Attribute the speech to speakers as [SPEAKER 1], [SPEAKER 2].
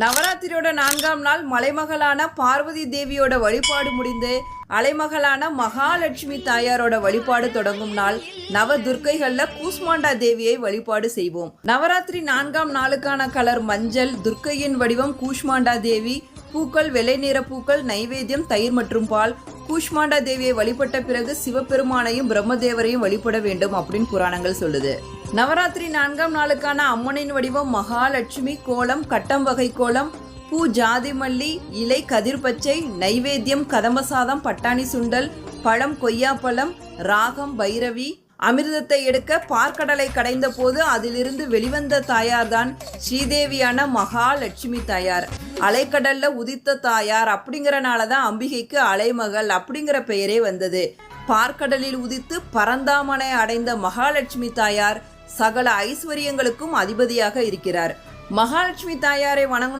[SPEAKER 1] நவராத்திரியோட நான்காம் நாள் மலைமகளான பார்வதி தேவியோட வழிபாடு முடிந்து அலைமகளான மகாலட்சுமி தாயாரோட வழிபாடு தொடங்கும் நாள். நவ துர்க்கைகள்ல கூஸ்மாண்டா தேவியை வழிபாடு செய்வோம். நவராத்திரி நான்காம் நாளுக்கான கலர் மஞ்சள் துர்க்கையின் வடிவம் கூஷ்மாண்டா தேவி பூக்கள் வெள்ளை நிற பூக்கள் நைவேத்தியம் தயிர் மற்றும் பால். கூஷ்மாண்டா தேவியை வழிபட்ட பிறகு சிவபெருமானையும் பிரம்மதேவரையும் வழிபட வேண்டும் அப்படின்னு புராணங்கள் சொல்லுது. நவராத்திரி நான்காம் நாளுக்கான அம்மனின் வடிவம் மகாலட்சுமி கோலம் கட்டம் வகை கோலம் பூ ஜாதிமல்லி இலை கதிர் பச்சை நைவேத்தியம் கதம்பசாதம் பட்டாணி சுண்டல் பழம் கொய்யாப்பழம் ராகம் பைரவி. அமிர்தத்தை எடுக்க பார்க்கடலை கடைந்த போது அதிலிருந்து வெளிவந்த தாயார்தான் ஸ்ரீதேவியான மகாலட்சுமி தாயார். அலைக்கடல்ல உதித்த தாயார் அப்படிங்கிறனால தான் அம்பிகைக்கு அலைமகள் அப்படிங்கிற பெயரே வந்தது. பார்க்கடலில் உதித்து பரந்தாமனை அடைந்த மகாலட்சுமி தாயார் சகல ஐஸ்வர்யங்களுக்கும் அதிபதியாக இருக்கிறார். மகாலட்சுமி தாயாரை வணங்கும்